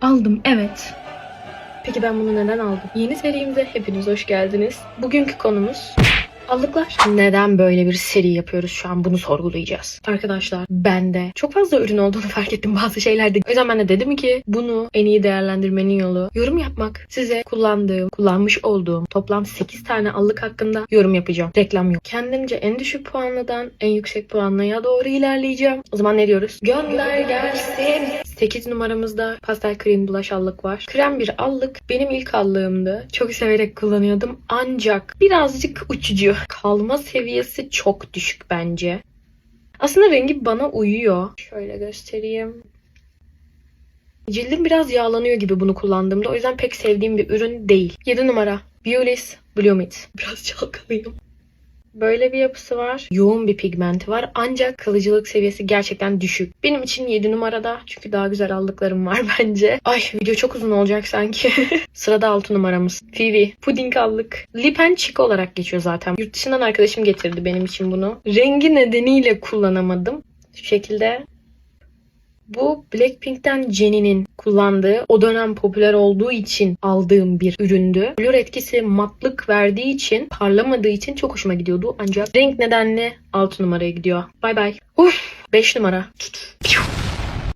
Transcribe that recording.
Aldım evet. Peki ben bunu neden aldım? Yeni serimize hepiniz hoş geldiniz. Bugünkü konumuz allıklar. Neden böyle bir seri yapıyoruz şu an bunu sorgulayacağız. Arkadaşlar bende çok fazla ürün olduğunu fark ettim bazı şeylerde. O yüzden ben de dedim ki bunu en iyi değerlendirmenin yolu yorum yapmak. Size kullandığım, kullanmış olduğum toplam 8 tane allık hakkında yorum yapacağım. Reklam yok. Kendimce en düşük puanlıdan en yüksek puanlıya doğru ilerleyeceğim. O zaman ne diyoruz? Gönder gelsin. 8 numaramızda pastel krem blush allık var. Krem bir allık. Benim ilk allığımdı. Çok severek kullanıyordum. Ancak birazcık uçucu. Kalma seviyesi çok düşük bence. Aslında rengi bana uyuyor. Şöyle göstereyim. Cildim biraz yağlanıyor gibi bunu kullandığımda. O yüzden pek sevdiğim bir ürün değil. 7 numara. Biolis Bloomit. Biraz çalkalıyım. Böyle bir yapısı var. Yoğun bir pigmenti var. Ancak kalıcılık seviyesi gerçekten düşük. Benim için 7 numarada. Çünkü daha güzel aldıklarım var bence. Ay video çok uzun olacak sanki. Sırada 6 numaramız. Phoebe. Puding allık. Lip and Cheek olarak geçiyor zaten. Yurt dışından arkadaşım getirdi benim için bunu. Rengi nedeniyle kullanamadım. Şu şekilde bu Blackpink'ten Jennie'nin kullandığı o dönem popüler olduğu için aldığım bir üründü. Blur etkisi matlık verdiği için parlamadığı için çok hoşuma gidiyordu. Ancak renk nedenle 6 numaraya gidiyor. Bay bay. Uf 5 numara.